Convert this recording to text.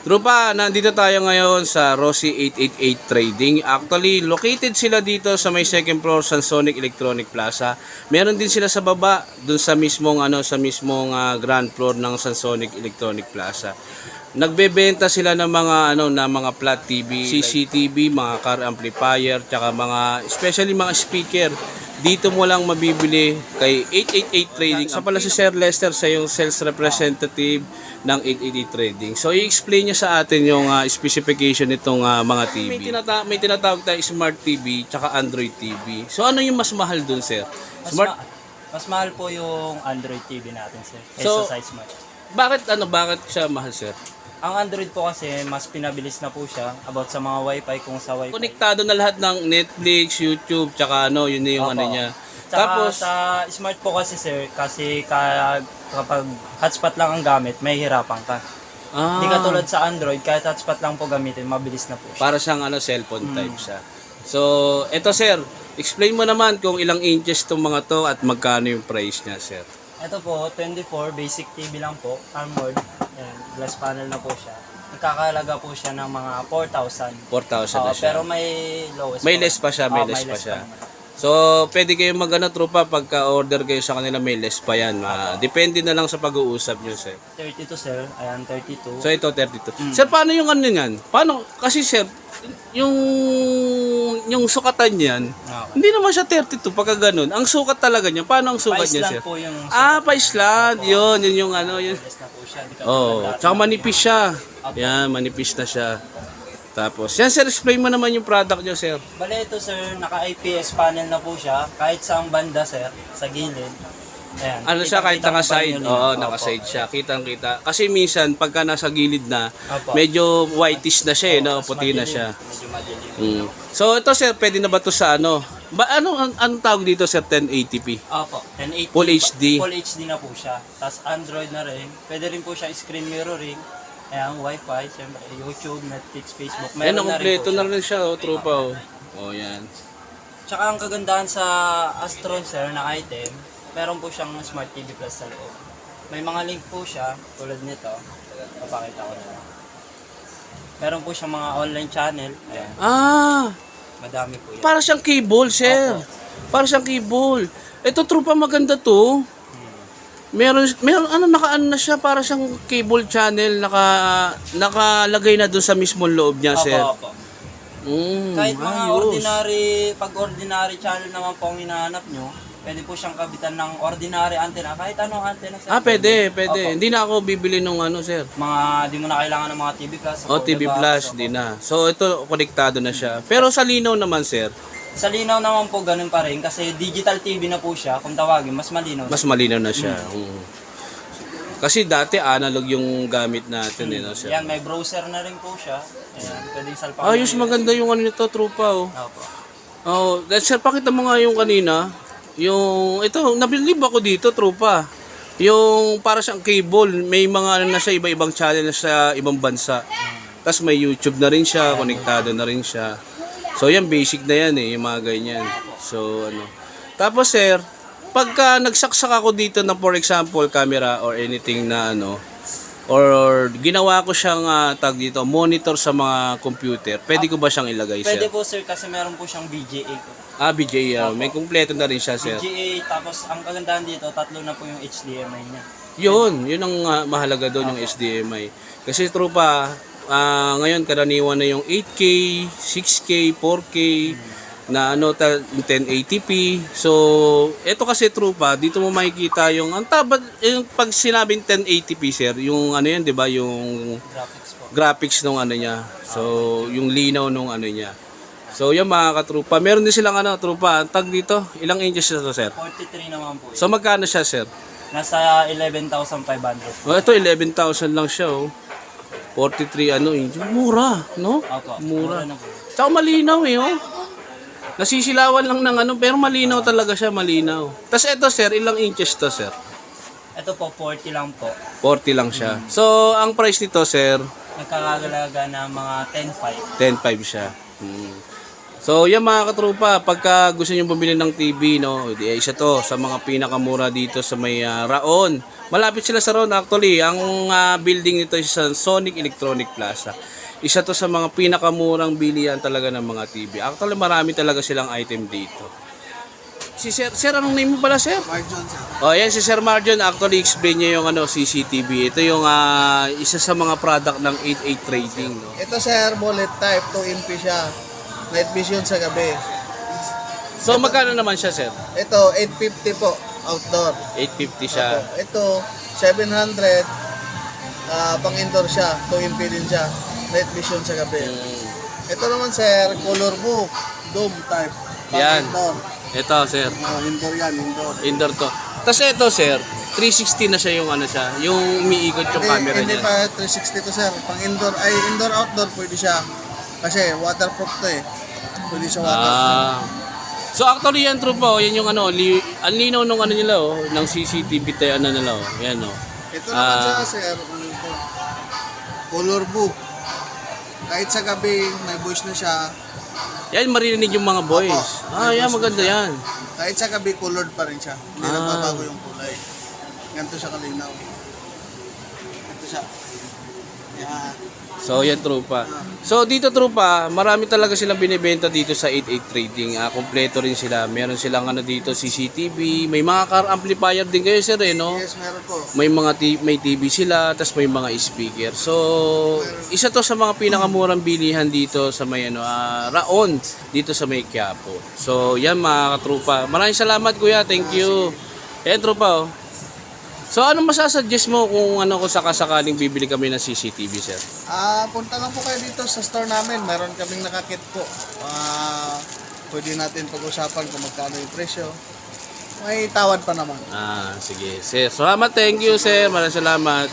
Trupa, nandito tayo ngayon sa Rossi 888 Trading. Actually, located sila dito sa may second floor Sonic Electronic Plaza. Meron din sila sa baba, dun sa mismong ano sa mismong ah, ground floor ng Sonic Electronic Plaza. Nagbebenta sila ng mga ano na mga flat TV, CCTV, mga car amplifier, tsaka mga especially mga speaker. Dito mo lang mabibili kay 888 Trading. Sa pala si Sir Lester sa yung sales representative ng 888 Trading. So i-explain niya sa atin yung ah, specification nitong ah, mga TV. May, tinata- may tinatawag tayo Smart TV tsaka Android TV. So ano yung mas mahal dun, sir? Mas, Smart ma- mas mahal po yung Android TV natin, sir. Kaysa So- sa Smart. Bakit ano bakit siya mahal, sir? Ang Android po kasi, mas pinabilis na po siya about sa mga wifi kung sa wifi. Konektado na lahat ng Netflix, YouTube, tsaka ano, yun na yung Opo. ano niya. Tsaka Tapos, sa Smart po kasi, sir, kasi ka, kapag hotspot lang ang gamit, may hirapan ka. ah, Hindi katulad sa Android, kahit hotspot lang po gamitin, mabilis na po siya. para siyang ano, cellphone Hmm. type siya. So, eto sir, explain mo naman kung ilang inches tong mga to at magkano yung price niya, sir. Ito po, 24, basic TV lang po, armored. Ayan, glass panel na po siya. Nagkakalaga po siya ng mga 4,000. 4,000 na Oo, siya. pero may lowest May po. less pa siya, may Oo, less pa siya. naman. So, pwede kayo mag ano, tropa, pagka-order kayo sa kanila, may less pa yan. Ah, depende na lang sa pag-uusap nyo, sir. 32 sir, ayan 32. So, ito 32. Mm. Sir, paano yung ano yan? Paano? Kasi, sir, yung yung sukatan niyan, Okay. hindi naman siya 32 pagka ganun. Ang sukat talaga niya, paano ang sukat niya, sir? po yung Ah, paisland. Yun, yun yung ano, yun. ka Oh, tsaka manipis siya. Yan, manipis na siya. Tapos, yan sir, explain mo naman yung product nyo, sir. Bale ito sir, naka-IPS panel na po siya. Kahit sa banda sir, sa gilid. Ayan. Ano siya, kahit pa yun. Oo, Opo. naka-side siya. Kitang-kita. Kasi minsan, pagka nasa gilid na, Opo. medyo whitish na siya, eh, no? Puti na siya. Medyo madilim. Mm. So, ito sir, pwede na ba to sa ano? Ba, ano, ang, anong tawag dito, sir? 1080p? Opo, 1080. Full HD. Full HD na po siya. Tapos Android na rin. Pwede rin po siya screen mirroring. Ayan, Wi-Fi, siyempre, YouTube, Netflix, Facebook. Ayan, Meron na rin kompleto po na siya. rin siya, oh, tropa, oh. Oh, yan. Tsaka ang kagandahan sa Astron sir na item, meron po siyang Smart TV Plus sa loob. May mga link po siya, tulad nito. Papakita ko na lang. Meron po siyang mga online channel. Ayan, Ah, madami po yan. para siyang cable, sir. Para siyang cable. Ito, tropa, maganda to. Meron, meron, ano, naka-ano na siya, para siyang cable channel, naka, nakalagay na doon sa mismong loob niya, Opo, sir. opo. Mm, Kahit mga ayos. ordinary, pag ordinary channel naman po ang hinahanap nyo, pwede po siyang kabitan ng ordinary antenna, kahit anong antenna. sir. Ah, pwede, pwede. Opo. Hindi na ako bibili nung ano, sir. Mga, di mo na kailangan ng mga TV Plus. O, TV box, Plus, di na. So, ito, konektado na siya. Pero sa linaw naman, sir, Sa linaw naman po, ganun pa rin, kasi digital TV na po siya, kung tawagin, mas malinaw. mas malinaw na siya. Mm. Kasi dati analog yung gamit natin, eh, no. Yan, may browser na rin po siya. Ayan, pwedeng salpa. Ayos, maganda yung ano nito, trupa, oh. Opo. Oh, that sir, pakita mo nga yung kanina. Yung, ito, nabilib ako dito, trupa. Yung para siyang cable, may mga ano na siya, iba-ibang channel na sa ibang bansa. Tapos may YouTube na rin siya, konektado na rin siya. So yan, basic na yan eh, yung mga ganyan. So ano. Tapos sir, pagka nagsaksak ako dito na for example, camera or anything na ano, or ginawa ko siyang ah, tag dito, monitor sa mga computer, pwede ko ba siyang ilagay sir? Pwede po sir, kasi meron po siyang BGA po. Ah, BJ, ah, may kumpleto na rin siya, sir. BGA, tapos ang kagandahan dito, tatlo na po yung HDMI niya. Yun, yun ang ah, mahalaga doon yung HDMI. Kasi tropa, ah, ngayon karaniwan na yung 8K, 6K, 4K, na ano, ta- 1080p. So, ito kasi tropa, dito mo makikita yung, ang tabad, yung pag sinabing 1080p sir, yung ano yan, di ba, yung Graphics po. graphics nung ano niya. So, yung linaw nung ano niya. So, yan mga katrupa. Meron din silang ano, trupa. Ang tag dito, ilang inches na to, sir? 43 naman po. yun. So, magkano siya, sir? Nasa 11,500. Oh, ito 11,000 lang siya oh. 43 ano eh. Mura, no? Opo. Mura. Tsaka malinaw eh oh. Nasisilawan lang ng ano pero malinaw talaga siya, malinaw. Tapos ito sir, ilang inches to sir? Ito po, 40 lang po. 40 lang siya. So, ang price nito sir, Nagkakagalaga na mga 10,500. 10.5 siya. Hmm. So, yan mga katrupa, pagka gusto niyo bumili ng TV, no, di- isa to sa mga pinakamura dito sa may ah, Raon. Malapit sila sa Raon actually. Ang ah, building nito is sa Sonic Electronic Plaza. Isa to sa mga pinakamurang bilihan talaga ng mga TV. Actually, marami talaga silang item dito. Si Sir, Sir, anong name mo pala, Sir? Mark Johnson. Oh, yan si Sir Marjon actually explain niya yung ano CCTV. Ito yung ah, isa sa mga product ng 88 Trading, no. Ito sir, bullet type, 2 MP siya. Night vision sa gabi. So magkano naman siya, Sir? Ito, 850 po, outdoor. 850 siya. Ito, 700, ah, pang indoor siya, 2 MP din siya. Night vision sa gabi. Mm. Ito naman sir, color book, dome type. Pang Yan. indoor. Ito, Sir. Ah, indoor yan, indoor. Indoor to. Tapos ito, Sir, 360 na siya yung ano siya, yung umiikot yung camera hindi, niya. hindi pa 360 to sir. Pang indoor, ay indoor outdoor pwede siya. Kasi waterproof to eh. Pwede siya waterproof. Ah. So actually yan true po, yan yung ano, li, ang linaw nung ano nila oh, ng CCTV tayo ano nila oh. Yan oh. Ito naman Ah. siya sir, ano ito? Color book. Kahit sa gabi, may voice na siya. Yan marinig yung mga boys. Opo. Ah, yan maganda yan. Kahit sa gabi, colored pa rin siya. Hindi Ah. nagbabago yung kulay. Ganito siya kalinaw. Ito siya. So, yan trupa. So, dito trupa, marami talaga silang binibenta dito sa 88 Trading. Ah, kompleto rin sila. Meron silang ano dito, CCTV. May mga car amplifier din kayo, sir, eh, no? Yes, meron po. May mga t- may TV sila, tapos may mga speaker. So, isa to sa mga pinakamurang bilihan dito sa may ano, ah, Raon, dito sa may Quiapo. So, yan mga katrupa. Maraming salamat, kuya. Thank you. Yan, trupa, oh. So, anong masasuggest mo kung ano kung sakasakaling bibili kami ng CCTV, sir? Ah, punta lang po kayo dito sa store namin. Meron kaming nakakit po. Ah, pwede natin pag-usapan kung magkano yung presyo. May tawad pa naman. Ah, sige. Sir, salamat. Thank you, sir. Maraming salamat.